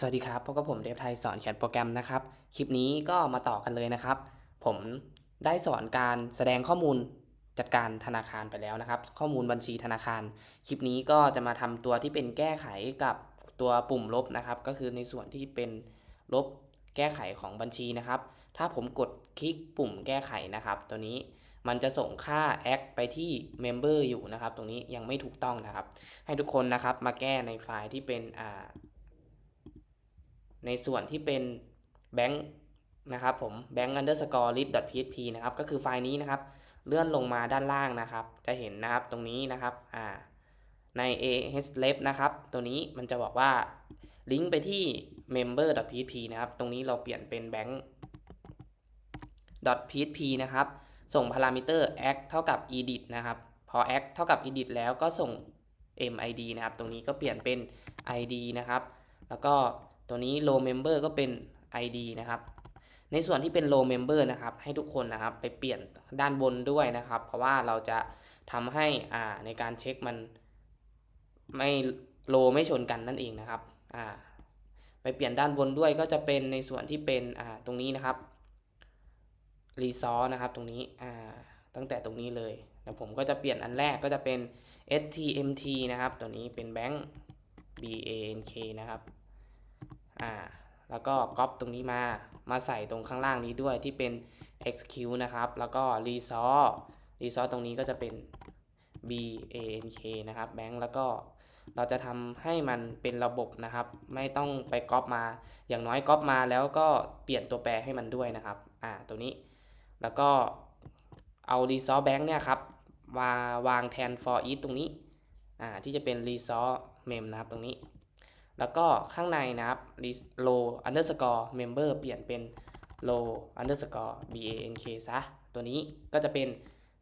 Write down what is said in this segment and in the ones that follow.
สวัสดีครับ พบกับผมเดฟไทยสอนเขียนโปรแกรมนะครับ คลิปนี้ก็มาต่อกันเลยนะครับ ผมได้สอนการแสดงข้อมูลจัดการธนาคารไปแล้วนะครับ ข้อมูลบัญชีธนาคาร คลิปนี้ก็จะมาทำตัวที่เป็นแก้ไขกับตัวปุ่มลบนะครับ ก็คือในส่วนที่เป็นลบแก้ไขของบัญชีนะครับ ถ้าผมกดคลิกปุ่มแก้ไขนะครับ ตัวนี้มันจะส่งค่า act ไปที่ member อยู่นะครับ ตรงนี้ยังไม่ถูกต้องนะครับ ให้ทุกคนนะครับมาแก้ในไฟล์ที่เป็นอ่า ในส่วนที่เป็นแบงค์นะครับผม bank underscore list php นะครับ ก็คือไฟล์นี้นะครับ เลื่อนลงมาด้านล่างนะครับ จะเห็นนะครับตรงนี้นะครับ อ่า ใน ahref นะครับ ตัวนี้มันจะบอกว่าลิงก์ไปที่ member php นะครับ ตรงนี้เราเปลี่ยนเป็น bank php นะครับ ส่งพารามิเตอร์ act เท่ากับ edit นะครับ พอ act เท่ากับ edit แล้วก็ส่ง mid นะครับ ตรงนี้ก็เปลี่ยนเป็น id นะครับ แล้วก็ ตัวนี้ low member ก็เป็น id นะครับ ในส่วนที่เป็น low member นะครับ ให้ทุกคนนะครับไปเปลี่ยนด้านบนด้วยนะครับ เพราะว่าเราจะทำให้อ่าในการเช็คมันไม่ low ไม่ชนกันนั่นเองนะครับอ่าไปเปลี่ยนด้านบนด้วยก็จะเป็นในส่วนที่เป็นอ่าตรงนี้นะครับ resource นะครับตรงนี้อ่าตั้งแต่ตรงนี้เลยเดี๋ยวผมก็จะเปลี่ยนอันแรกก็จะเป็น stmt นะครับ ตัวนี้เป็น bank bank นะครับ อ่าแล้วก็ก๊อปตรงนี้มา มาใส่ตรงข้างล่างนี้ด้วยที่เป็น execute นะครับ แล้วก็ resource resource ตรงนี้ก็จะเป็น bank นะครับ bank แล้วก็เราจะทำให้มันเป็นระบบนะครับ ไม่ต้องไปก๊อปมา อย่างน้อยก๊อปมาแล้วก็เปลี่ยนตัวแปรให้มันด้วยนะครับ อ่า ตัวนี้ แล้วก็เอา resource bank เนี่ยครับวาวางแทน for each ตรงนี้ อ่า ที่จะเป็น resource mem นะครับตรงนี้ แล้วก็ข้างในนะครับ row underscore member เปลี่ยนเป็น row underscore bank ซะ ตัวนี้ก็จะเป็น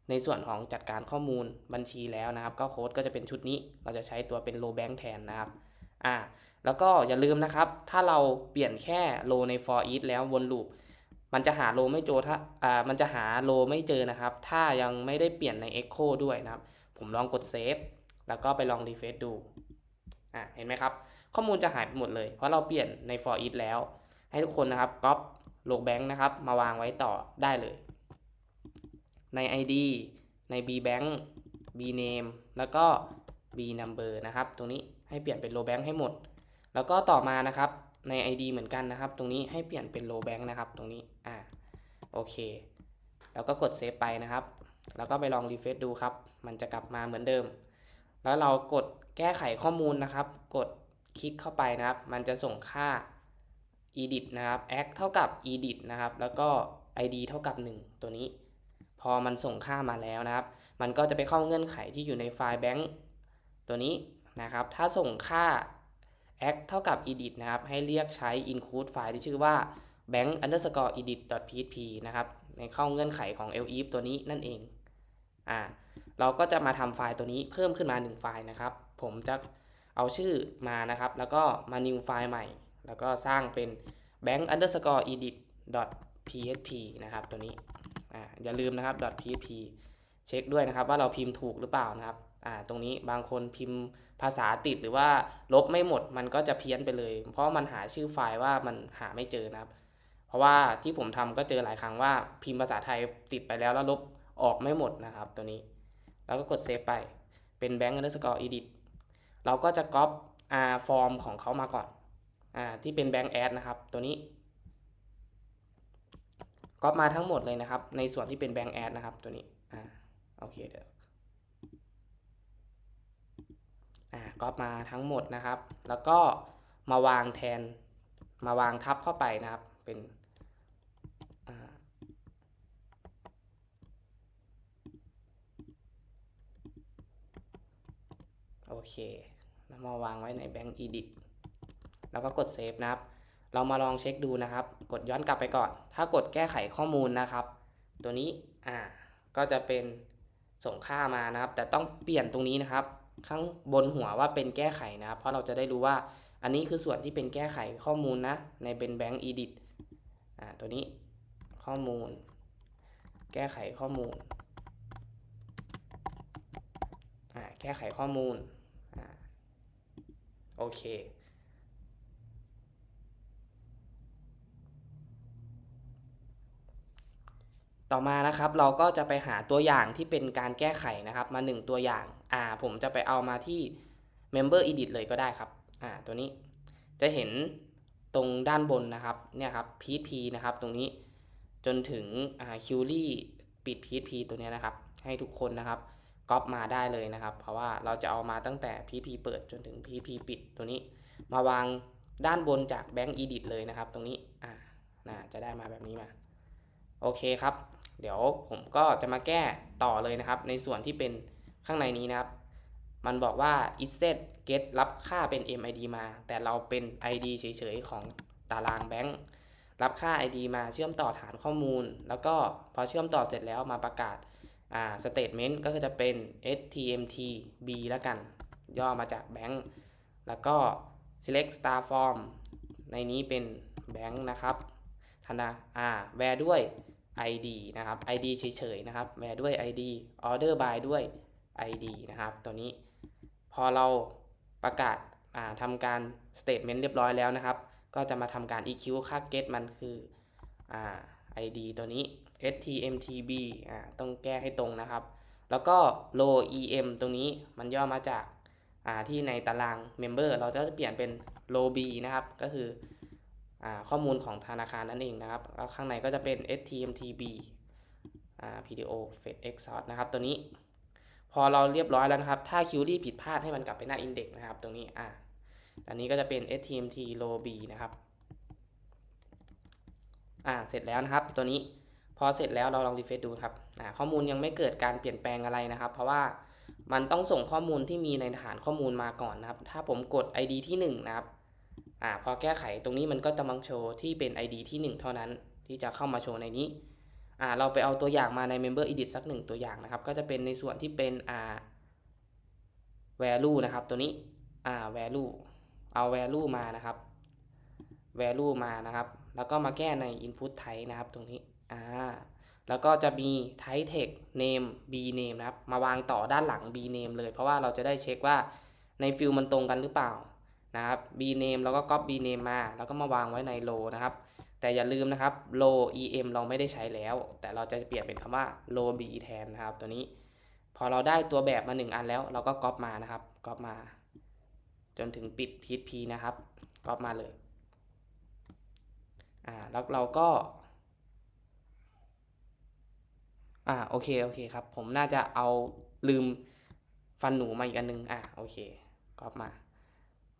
ในส่วนของจัดการข้อมูลบัญชีแล้วนะครับ ก็โค้ดก็จะเป็นชุดนี้ เราจะใช้ตัวเป็น row bank แทนนะครับ อ่า แล้วก็อย่าลืมนะครับ ถ้าเราเปลี่ยนแค่ row ใน for each แล้ววนลูปมันจะหา row ไม่เจอถ้าอ่ามันจะหา row ไม่เจอนะครับ ถ้ายังไม่ได้เปลี่ยนใน echo ด้วยนะครับ ผมลองกด save แล้วก็ไปลอง refresh ดู อ่าเห็นไหมครับ ข้อมูลจะหายไปหมดเลย เพราะเราเปลี่ยนใน for each แล้ว ให้ทุกคนนะครับก๊อปโลกแบงค์นะครับ มาวางไว้ต่อได้เลย ใน ID ใน B bank B name แล้วก็ B number นะครับ ตรงนี้ให้เปลี่ยนเป็น low bank ให้หมด แล้วก็ต่อมานะครับใน ID เหมือนกันนะครับ ตรงนี้ให้เปลี่ยนเป็น low bank นะครับ ตรงนี้อ่าโอเค แล้วก็กดเซฟไปนะครับ แล้วก็ไปลองรีเฟซดูครับ มันจะกลับมาเหมือนเดิม แล้วเรากดแก้ไขข้อมูลนะครับ กด คลิกเข้าไปนะครับ มันจะส่งค่า edit นะครับ act เท่ากับ edit นะครับ แล้วก็ id เท่ากับ 1 ตัวนี้ พอมันส่งค่ามาแล้วนะครับ มันก็จะไปเข้าเงื่อนไขที่อยู่ในไฟล์ bank ตัวนี้นะครับ ถ้าส่งค่า act เท่ากับ edit นะครับ ให้เรียกใช้ include ไฟล์ที่ชื่อว่า bank underscore edit php นะครับ ในเข้าเงื่อนไขของ elif ตัวนี้นั่นเอง อ่า เราก็จะมาทำไฟล์ตัวนี้เพิ่มขึ้นมา 1 ไฟล์นะครับ ผมจะ เอาชื่อมานะครับ แล้วก็มา new ไฟล์ใหม่ แล้วก็สร้างเป็น bank underscore edit php นะครับ ตัวนี้อ่าอย่าลืมนะครับ php เช็คด้วยนะครับ ว่าเราพิมพ์ถูกหรือเปล่านะครับอ่าตรงนี้บางคนพิมพ์ภาษาติดหรือว่าลบไม่หมดมันก็จะเพี้ยนไปเลย เพราะมันหาชื่อไฟล์ว่ามันหาไม่เจอนะครับ เพราะว่าที่ผมทำก็เจอหลายครั้งว่าพิมพ์ภาษาไทยติดไปแล้วแล้วลบออกไม่หมดนะครับ ตัวนี้ แล้วก็กดเซฟไปเป็น bank underscore edit เราก็จะก๊อปอ่าฟอร์มของเขามาก่อนอ่าที่เป็น bank add นะครับตัวนี้ก๊อปมาทั้งหมดเลยนะครับ ในส่วนที่เป็น bank add นะครับตัวนี้อ่าโอเคเดี๋ยวอ่าก๊อปมาทั้งหมดนะครับ แล้วก็มาวางแทนมาวางทับเข้าไปนะครับเป็นโอเค แล้วมาวางไว้ใน Bank Edit แล้วก็กดเซฟนะครับ เรามาลองเช็คดูนะครับ กดย้อนกลับไปก่อน ถ้ากดแก้ไขข้อมูลนะครับ ตัวนี้อ่าก็จะเป็นส่งค่ามานะครับ แต่ต้องเปลี่ยนตรงนี้นะครับ ข้างบนหัวว่าเป็นแก้ไขนะครับ เพราะเราจะได้รู้ว่าอันนี้คือส่วนที่เป็นแก้ไขข้อมูลนะ ในเป็น Bank Edit อ่าตัวนี้ข้อมูล แก้ไขข้อมูลอ่าแก้ไขข้อมูล โอเค ต่อมานะครับเราก็จะไปหาตัวอย่างที่เป็นการแก้ไขนะครับมา 1 ตัวอย่าง อ่า ผมจะไปเอามาที่ Member Edit เลยก็ได้ครับ อ่า ตัวนี้จะเห็นตรงด้านบนนะครับ เนี่ยครับ PHP นะครับ ตรงนี้จนถึงอ่า q u r y ปิด PHP ตัวนี้นะครับ ให้ทุกคนนะครับ ก๊อปมาได้เลยนะครับ เพราะว่าเราจะเอามาตั้งแต่ PP เปิดจนถึง PP ปิดตัวนี้ มาวางด้านบนจาก Bank Edit เลยนะครับ ตรงนี้อ่าน่าจะได้มาแบบนี้มาโอเคครับ เดี๋ยวผมก็จะมาแก้ต่อเลยนะครับ ในส่วนที่เป็นข้างในนี้นะครับ มันบอกว่า it set get รับค่าเป็น MID มา แต่เราเป็น ID เฉยๆ ของตารางแบงค์รับค่า ID มาเชื่อมต่อฐานข้อมูล แล้วก็พอเชื่อมต่อเสร็จแล้วมาประกาศ อ่า statement ก็คือจะเป็น stmt b แล้วกัน ย่อมาจากแบงค์แล้วก็ select star form ในนี้เป็นแบงค์นะครับธนาอ่า where ด้วย ID นะครับ ID เฉยๆนะครับแวร์ด้วย ID order by ด้วย ID นะครับ ตัวนี้ พอเราประกาศทำการ statement เรียบร้อยแล้วนะครับ ก็จะมาทำการ EQ ค่า get มันคืออ่า ID ตัวนี้ stmtb อ่าต้องแก้ให้ตรงนะครับ แล้วก็ row em ตรงนี้มันย่อมาจากอ่าที่ในตาราง member เราจะเปลี่ยนเป็น row b นะครับ ก็คืออ่าข้อมูลของธนาคารนั่นเองนะครับ แล้วข้างในก็จะเป็น stmtb อ่า PDO fetch exhaust นะครับตัวนี้ พอเราเรียบร้อยแล้วนะครับ ถ้า query ผิดพลาดให้มันกลับไปหน้า index นะครับ ตรงนี้อ่าอันนี้ก็จะเป็น stmt row b นะครับ อ่า เสร็จแล้วนะครับ ตัวนี้ พอเสร็จแล้วเราลองรีเฟรชดูครับข้อมูลยังไม่เกิดการเปลี่ยนแปลงอะไรนะครับ เพราะว่ามันต้องส่งข้อมูลที่มีในฐานข้อมูลมาก่อนนะครับ ถ้าผมกด ID ที่1นะครับอ่าพอแก้ไขตรงนี้มันก็จะมังโชว์ที่เป็น ID ที่ 1 เท่านั้น ที่จะเข้ามาโชว์ในนี้อ่าเราไปเอาตัวอย่างมาใน Member Edit สักหนึ่งตัวอย่างนะครับ ก็จะเป็นในส่วนที่เป็นอ่า value นะครับ ตัวนี้อ่า value เอา value มานะครับ value มานะครับ แล้วก็มาแก้ใน input type นะครับตรงนี้ อ่าแล้วก็จะมี type text name b name นะครับ มาวางต่อด้านหลัง b name เลย เพราะว่าเราจะได้เช็คว่าในฟิลมันตรงกันหรือเปล่านะครับ b name แล้วก็ copy b name มา แล้วก็มาวางไว้ใน row นะครับ แต่อย่าลืมนะครับ row em เราไม่ได้ใช้แล้ว แต่เราจะเปลี่ยนเป็นคำว่า row b แทนนะครับ ตัวนี้ พอเราได้ตัวแบบมา 1 อันแล้ว เราก็ copy มานะครับ copy มา จนถึงปิด php นะครับ copy มาเลย อ่า แล้วเราก็ อ่าโอเคโอเคครับ ผมน่าจะเอาลืมฟันหนูมาอีกอันนึงอ่าโอเคก๊อปมา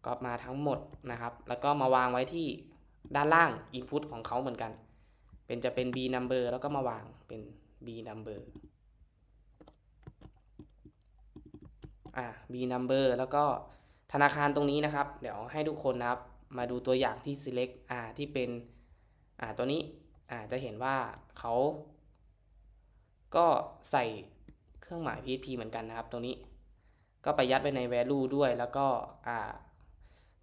ก๊อปมาทั้งหมดนะครับ แล้วก็มาวางไว้ที่ด้านล่าง Input ของเขาเหมือนกัน เป็นจะเป็น b number แล้วก็มาวางเป็น b number อ่า b number แล้วก็ธนาคารตรงนี้นะครับ เดี๋ยวให้ทุกคนนะครับ มาดูตัวอย่างที่ select อ่าที่เป็น อ่าตัวนี้ อ่าจะเห็นว่าเขา ก็ใส่เครื่องหมาย PHP เหมือนกันนะครับ ตรงนี้ ก็ไปยัดไว้ใน value ด้วยแล้วก็อ่า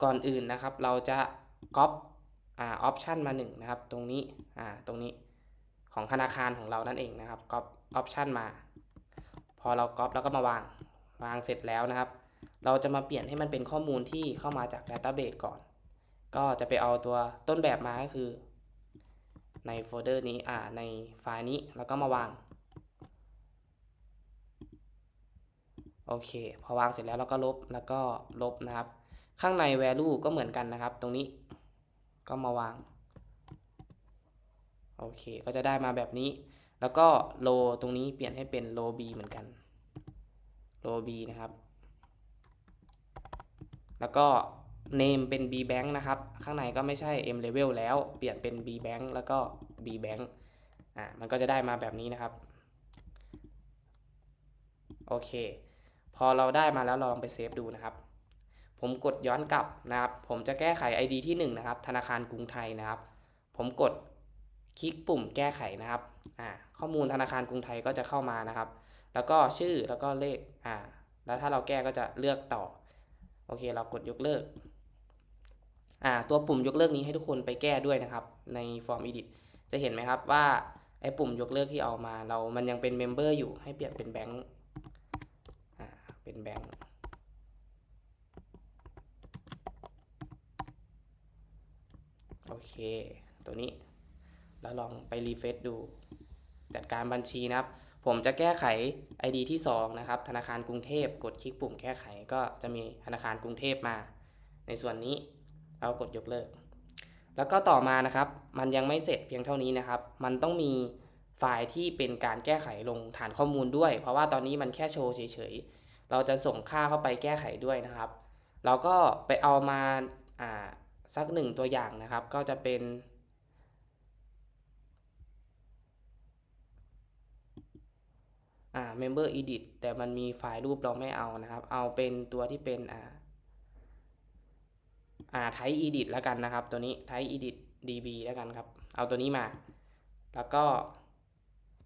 ก่อนอื่นนะครับ เราจะก๊อปอ่าออปชันมา1นะครับ ตรงนี้อ่าตรงนี้ของธนาคารของเรานั่นเองนะครับก๊อปออปชันมา พอเราก๊อปแล้วก็มาวางวางเสร็จแล้วนะครับ เราจะมาเปลี่ยนให้มันเป็นข้อมูลที่เข้ามาจาก Database ก่อน ก็จะไปเอาตัวต้นแบบมาก็คือ ในโฟลเดอร์นี้อ่าในไฟล์นี้แล้วก็มาวาง โอเค พอวางเสร็จแล้วเราก็ลบแล้วก็ลบนะครับ ข้างใน value ก็เหมือนกันนะครับ ตรงนี้ก็มาวาง โอเค ก็จะได้มาแบบนี้ แล้วก็ row ตรงนี้เปลี่ยนให้เป็น row b เหมือนกัน row b นะครับ แล้วก็ name เป็น b bank นะครับ ข้างในก็ไม่ใช่ m level แล้ว เปลี่ยนเป็น b bank แล้วก็ b bank อ่ามันก็จะได้มาแบบนี้นะครับ โอเค พอเราได้มาแล้วเราลองไปเซฟดูนะครับ ผมกดย้อนกลับนะครับ ผมจะแก้ไข ID ที่ 1 นะครับ ธนาคารกรุงไทยนะครับ ผมกดคลิกปุ่มแก้ไขนะครับอ่าข้อมูลธนาคารกรุงไทยก็จะเข้ามานะครับ แล้วก็ชื่อแล้วก็เลขอ่าแล้วถ้าเราแก้ก็จะเลือกต่อ โอเค เรากดยกเลิกอ่าตัวปุ่มยกเลิกนี้ให้ทุกคนไปแก้ด้วยนะครับ ในฟอร์ม edit จะเห็นไหมครับว่าไอ้ปุ่มยกเลิกที่เอามาเรามันยังเป็นเมมเบอร์อยู่ให้เปลี่ยนเป็นแบงค์ เป็นแบงค์โอเค ตัวนี้ แล้วลองไปรีเฟซดู จัดการบัญชีนะครับ ผมจะแก้ไข ID ที่ 2 นะครับ ธนาคารกรุงเทพ กดคลิกปุ่มแก้ไขก็จะมีธนาคารกรุงเทพมา ในส่วนนี้เรากดยกเลิก แล้วก็ต่อมานะครับ มันยังไม่เสร็จเพียงเท่านี้นะครับ มันต้องมีไฟล์ที่เป็นการแก้ไขลงฐานข้อมูลด้วย เพราะว่าตอนนี้มันแค่โชว์เฉยๆ เราจะส่งค่าเข้าไปแก้ไขด้วยนะครับ เราก็ไปเอามาอ่าสักหนึ่งตัวอย่างนะครับ ก็จะเป็น อ่า member edit แต่มันมีไฟล์รูปเราไม่เอานะครับ เอาเป็นตัวที่เป็นอ่าอ่า type edit แล้วกันนะครับ ตัวนี้ type edit db แล้วกันครับ เอาตัวนี้มา แล้วก็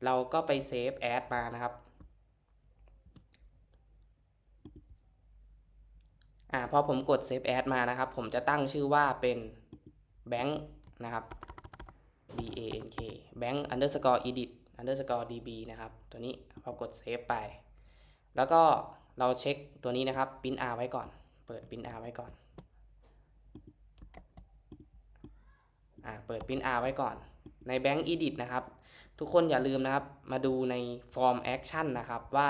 เราก็ไป save as มานะครับ อ่าพอผมกด save as มานะครับ ผมจะตั้งชื่อว่าเป็น bank นะครับ b a n k bank underscore edit underscore db นะครับ ตัวนี้พอกด save ไป แล้วก็เราเช็คตัวนี้นะครับ print r ไว้ก่อน เปิด print r ไว้ก่อนอ่าเปิด print r ไว้ก่อน ใน bank edit นะครับ ทุกคนอย่าลืมนะครับ มาดูใน form action นะครับว่า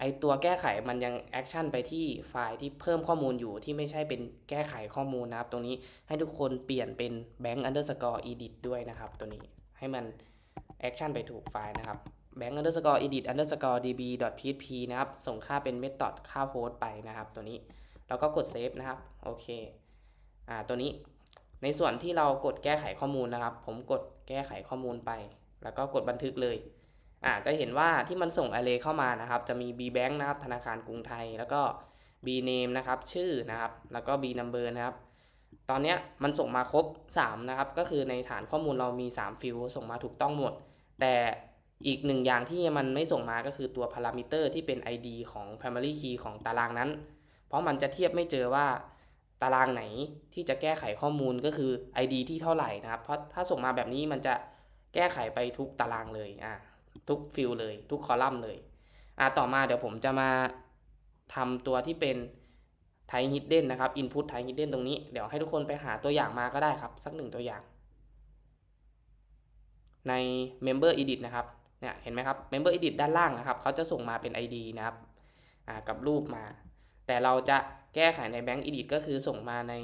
ไอตัวแก้ไขมันยัง action ไปที่ไฟล์ที่เพิ่มข้อมูลอยู่ที่ไม่ใช่เป็นแก้ไขข้อมูลนะครับ ตรงนี้ให้ทุกคนเปลี่ยนเป็น bank underscore edit ด้วยนะครับ ตัวนี้ให้มัน action ไปถูกไฟล์นะครับ bank underscore edit underscore db php นะครับ ส่งค่าเป็น method ค่าโพสต์ไปนะครับ ตัวนี้แล้วก็กด save นะครับ โอเค อ่า ตัวนี้ ในส่วนที่เรากดแก้ไขข้อมูลนะครับ ผมกดแก้ไขข้อมูลไป แล้วก็กดบันทึกเลย อ่าจะเห็นว่าที่มันส่ง array เข้ามานะครับ จะมี b bank นะครับธนาคารกรุงไทย แล้วก็ b name นะครับชื่อนะครับ แล้วก็ b number นะครับ ตอนนี้มันส่งมาครบ 3 นะครับ ก็คือในฐานข้อมูลเรามี 3 ฟิลส่งมาถูกต้องหมด แต่อีกหนึ่งอย่างที่มันไม่ส่งมาก็คือตัวพารามิเตอร์ที่เป็น ID ของ primary key ของตารางนั้น เพราะมันจะเทียบไม่เจอว่าตารางไหนที่จะแก้ไขข้อมูลก็คือ ID ที่เท่าไหร่นะครับ เพราะถ้าส่งมาแบบนี้มันจะแก้ไขไปทุกตารางเลยอ่า ทุกฟิลเลย ทุกคอลัมน์เลยอ่าต่อมาเดี๋ยวผมจะมาทำตัวที่เป็นไทยฮิดเด้นนะครับ input ไทยฮิดเด้นตรงนี้เดี๋ยวให้ทุกคนไปหาตัวอย่างมาก็ได้ครับ สักหนึ่งตัวอย่าง ใน member edit นะครับเนี่ยเห็นไหมครับ member edit ด้านล่างนะครับเขาจะส่งมาเป็น ID นะครับกับรูปมา แต่เราจะแก้ไขใน bank edit ก็คือส่งมาใน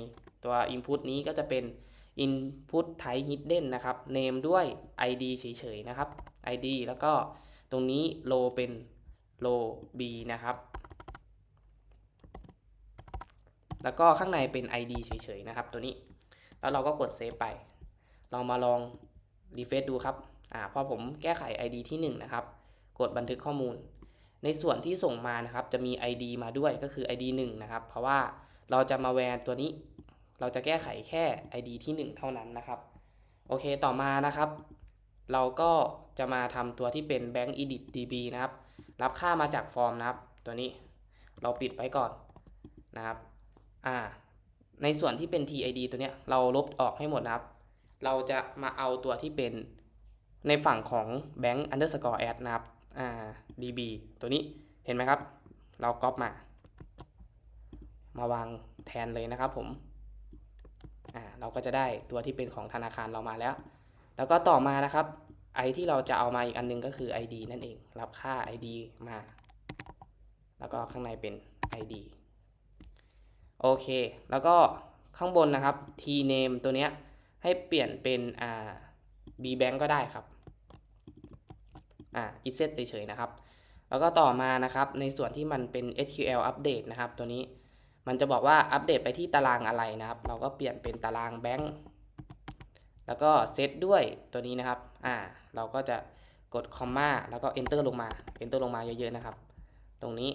ตัว input นี้ก็จะเป็น input type hidden นะครับ name ด้วย id เฉยๆนะครับ id แล้วก็ตรงนี้ row เป็น row b นะครับ แล้วก็ข้างในเป็น id เฉยๆนะครับ ตัวนี้ แล้วเราก็กด save ไป เรามาลอง refresh ดูครับอ่าพอผมแก้ไข id ที่ 1 นะครับ กดบันทึกข้อมูล ในส่วนที่ส่งมานะครับ จะมี id มาด้วยก็คือ id 1 นะครับ เพราะว่าเราจะมาแวร์ตัวนี้ เราจะแก้ไขแค่ id ที่ 1 เท่านั้นนะครับ โอเคต่อมานะครับ เราก็จะมาทำตัวที่เป็น bank edit db นะครับ รับค่ามาจากฟอร์มนะครับ ตัวนี้เราปิดไว้ก่อนนะครับอ่าในส่วนที่เป็น tid ตัวเนี้ยเราลบออกให้หมดนะครับ เราจะมาเอาตัวที่เป็นในฝั่งของ bank underscore add นะครับอ่า db ตัวนี้เห็นไหมครับ เราก๊อปมา มาวางแทนเลยนะครับผม อ่าเราก็จะได้ตัวที่เป็นของธนาคารเรามาแล้ว แล้วก็ต่อมานะครับไอที่เราจะเอามาอีกอันนึงก็คือ id นั่นเอง รับค่า id มา แล้วก็ข้างในเป็น id โอเค แล้วก็ข้างบนนะครับ t name ตัวเนี้ยให้เปลี่ยนเป็นอ่า b bank ก็ได้ครับอ่า i set เฉยๆนะครับ แล้วก็ต่อมานะครับในส่วนที่มันเป็น SQL update นะครับตัวนี้ มันจะบอกว่าอัปเดตไปที่ตารางอะไรนะครับ เราก็เปลี่ยนเป็นตารางแบงค์แล้วก็เซตด้วยตัวนี้นะครับ อ่า เราก็จะกดคอมมาแล้วก็ enter ลงมา enter ลงมาเยอะๆนะครับ ตรงนี้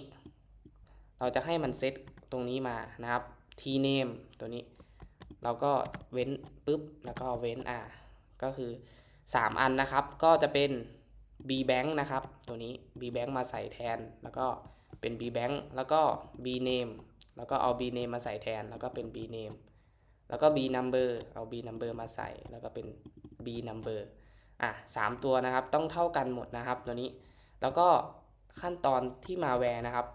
เราจะให้มันเซตตรงนี้มานะครับ t name ตัวนี้ เราก็เว้นปุ๊บ แล้วก็เว้นอ่า ก็คือ 3 อันนะครับ ก็จะเป็น b bank นะครับ ตัวนี้ b bank มาใส่แทน แล้วก็เป็น b bank แล้วก็ b name แล้วก็เอา b name มาใส่แทน แล้วก็เป็น b name แล้วก็ b number เอา b number มาใส่ แล้วก็เป็น b number อะสามตัวนะครับ ต้องเท่ากันหมดนะครับตัวนี้ แล้วก็ขั้นตอนที่มาแวร์นะครับ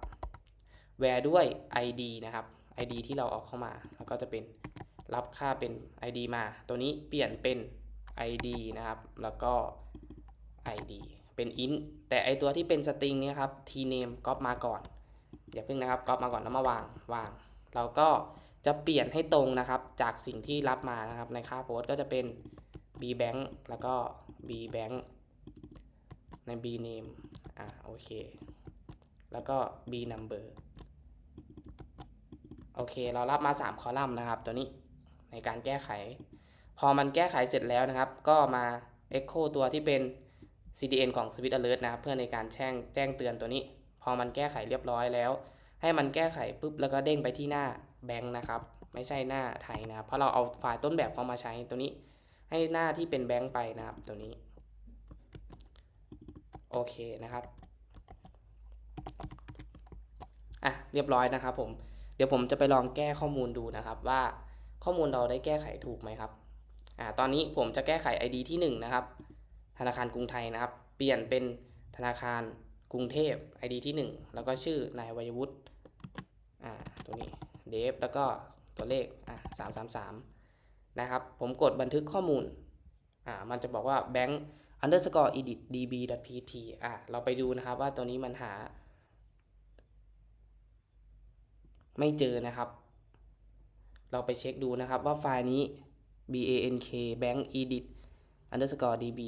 แวร์ด้วย id นะครับ id ที่เราเอาเข้ามา แล้วก็จะเป็นรับค่าเป็น id มา ตัวนี้เปลี่ยนเป็น id นะครับ แล้วก็ id เป็น int แต่ไอตัวที่เป็น string เนี่ยครับ tname ก๊อปมาก่อน อย่าเพิ่งนะครับก๊อปมาก่อนแล้วมาวางวาง เราก็จะเปลี่ยนให้ตรงนะครับ จากสิ่งที่รับมานะครับในค่าโพสก็จะเป็น b bank แล้วก็ b bank ใน b name อ่าโอเค แล้วก็ b number โอเค เรารับมา 3 คอลัมน์นะครับ ตัวนี้ในการแก้ไข พอมันแก้ไขเสร็จแล้วนะครับ ก็มา echo ตัวที่เป็น CDN ของ Switch Alert นะครับ เพื่อในการแจ้งแจ้งเตือนตัวนี้ พอมันแก้ไขเรียบร้อยแล้ว ให้มันแก้ไขปุ๊บแล้วก็เด้งไปที่หน้าแบงค์นะครับ ไม่ใช่หน้าไทยนะเพราะเราเอาไฟล์ต้นแบบเขามาใช้ตัวนี้ ให้หน้าที่เป็นแบงค์ไปนะครับตัวนี้โอเคนะครับอะเรียบร้อยนะครับผมเดี๋ยวผมจะไปลองแก้ข้อมูลดูนะครับว่าข้อมูลเราได้แก้ไขถูกไหมครับอ่าตอนนี้ผมจะแก้ไข ID ที่ 1 นะครับ ธนาคารกรุงไทยนะครับ เปลี่ยนเป็นธนาคาร กรุงเทพ ID ที่ 1 แล้วก็ชื่อนายวัยวุฒิอ่าตัวนี้เดฟแล้วก็ตัวเลขอ่าสามสามสามนะครับ ผมกดบันทึกข้อมูลอ่ามันจะบอกว่า bank underscore edit db pt อ่าเราไปดูนะครับว่าตัวนี้มันหา ไม่เจอนะครับ เราไปเช็คดูนะครับว่าไฟล์นี้ bank bank edit underscore db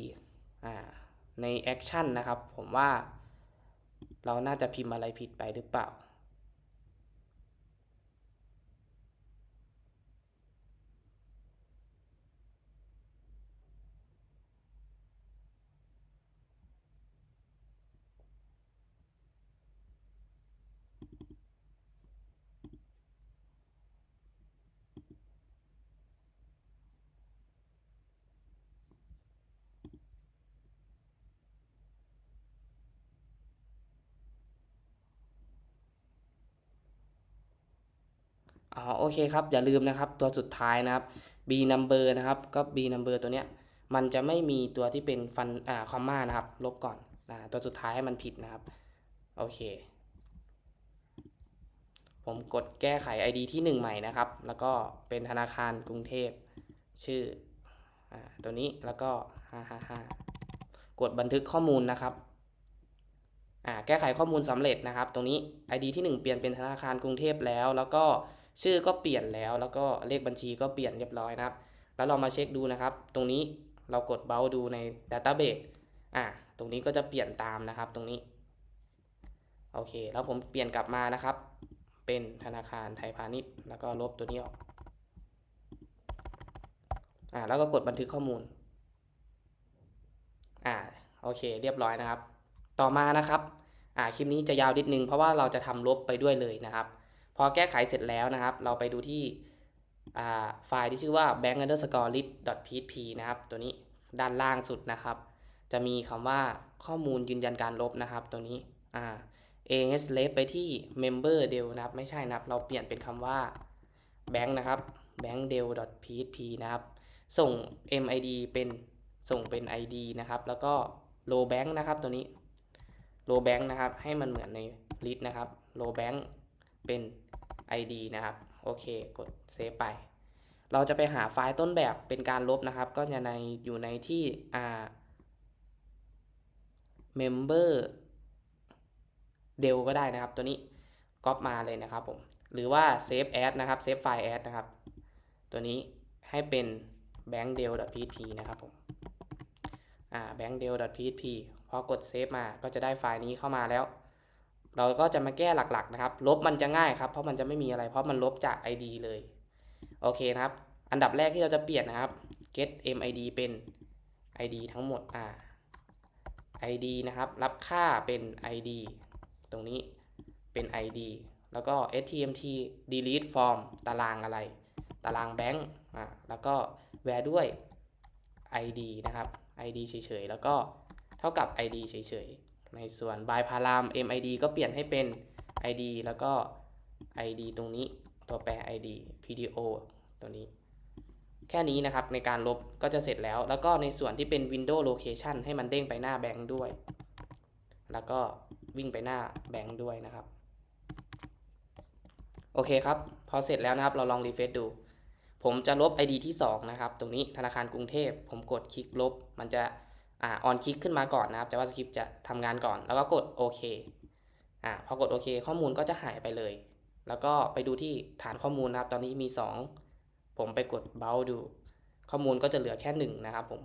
อ่าใน action นะครับ ผมว่า เราน่าจะพิมพ์อะไรผิดไปหรือเปล่า อ๋อโอเคครับ อย่าลืมนะครับ ตัวสุดท้ายนะครับ b number นะครับก็ b number ตัวเนี้ยมันจะไม่มีตัวที่เป็นฟันอ่าคอมมานะครับ ลบก่อนนะตัวสุดท้ายให้มันผิดนะครับ โอเค ผมกดแก้ไข ID ที่ 1 ใหม่นะครับ แล้วก็เป็นธนาคารกรุงเทพ ชื่ออตัวนี้แล้วก็ 555 กดบันทึกข้อมูลนะครับแก้ไขข้อมูลสำเร็จนะครับ ตรงนี้ ID ที่ 1 เปลี่ยนเป็นธนาคารกรุงเทพแล้ว แล้วก็ ชื่อก็เปลี่ยนแล้วแล้วก็เลขบัญชีก็เปลี่ยนเรียบร้อยนะครับ แล้วเรามาเช็คดูนะครับ ตรงนี้เรากดเบาดูใน Database อ่าตรงนี้ก็จะเปลี่ยนตามนะครับตรงนี้โอเค แล้วผมเปลี่ยนกลับมานะครับ เป็นธนาคารไทยพาณิชย์ แล้วก็ลบตัวนี้ออกอ่าแล้วก็กดบันทึกข้อมูลอ่าโอเค เรียบร้อยนะครับ ต่อมานะครับอ่าคลิปนี้จะยาวนิดนึงเพราะว่าเราจะทำลบไปด้วยเลยนะครับ พอแก้ไขเสร็จแล้วนะครับ เราไปดูที่ไฟล์ที่ชื่อว่า bank underscore list php นะครับ ตัวนี้ด้านล่างสุดนะครับ จะมีคำว่าข้อมูลยืนยันการลบนะครับ ตัวนี้อ่า as left ไปที่ member del นะครับ ไม่ใช่นะครับ เราเปลี่ยนเป็นคำว่า bank นะครับ bank del php นะครับ ส่ง mid เป็นส่งเป็น id นะครับ แล้วก็ row bank นะครับตัวนี้ row bank นะครับ ให้มันเหมือนใน list นะครับ row bank เป็น id นะครับ โอเค กดเซฟไป เราจะไปหาไฟล์ต้นแบบเป็นการลบนะครับ ก็จะในอยู่ในที่อ่า member del ก็ได้นะครับ ตัวนี้ก๊อปมาเลยนะครับผม หรือว่า save as นะครับ save file as นะครับ ตัวนี้ให้เป็น bank del php นะครับผมอ่า bank del php พอกดเซฟมาก็จะได้ไฟล์นี้เข้ามาแล้ว เราก็จะมาแก้หลักๆนะครับ ลบมันจะง่ายครับ เพราะมันจะไม่มีอะไร เพราะมันลบจาก id เลย โอเคนะครับ อันดับแรกที่เราจะเปลี่ยนนะครับ get mid เป็น id ทั้งหมดอ่า id นะครับ รับค่าเป็น id ตรงนี้เป็น id แล้วก็ stmt delete form ตารางอะไร ตารางแบงค์อ่าแล้วก็ where ด้วย id นะครับ id เฉยๆ แล้วก็เท่ากับ id เฉยๆ ในส่วน by param mid ก็เปลี่ยนให้เป็น id แล้วก็ id ตรงนี้ตัวแปร id pdo ตัวนี้ แค่นี้นะครับในการลบก็จะเสร็จแล้ว แล้วก็ในส่วนที่เป็น window location ให้มันเด้งไปหน้าแบงค์ด้วย แล้วก็วิ่งไปหน้าแบงค์ด้วยนะครับ โอเคครับ พอเสร็จแล้วนะครับเราลองรีเฟซดู ผมจะลบ ID ที่ 2 นะครับ ตรงนี้ธนาคารกรุงเทพ ผมกดคลิกลบ มันจะ อ่าออนคลิกขึ้นมาก่อนนะครับ JavaScript จะทำงานก่อน แล้วก็กดโอเคอ่าพอกดโอเค ข้อมูลก็จะหายไปเลย แล้วก็ไปดูที่ฐานข้อมูลนะครับ ตอนนี้มี 2 ผมไปกดเบลดู ข้อมูลก็จะเหลือแค่ 1 นะครับผม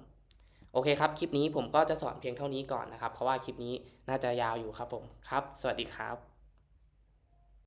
โอเคครับ คลิปนี้ผมก็จะสอนเพียงเท่านี้ก่อนนะครับ เพราะว่าคลิปนี้น่าจะยาวอยู่ครับผม ครับ สวัสดีครับ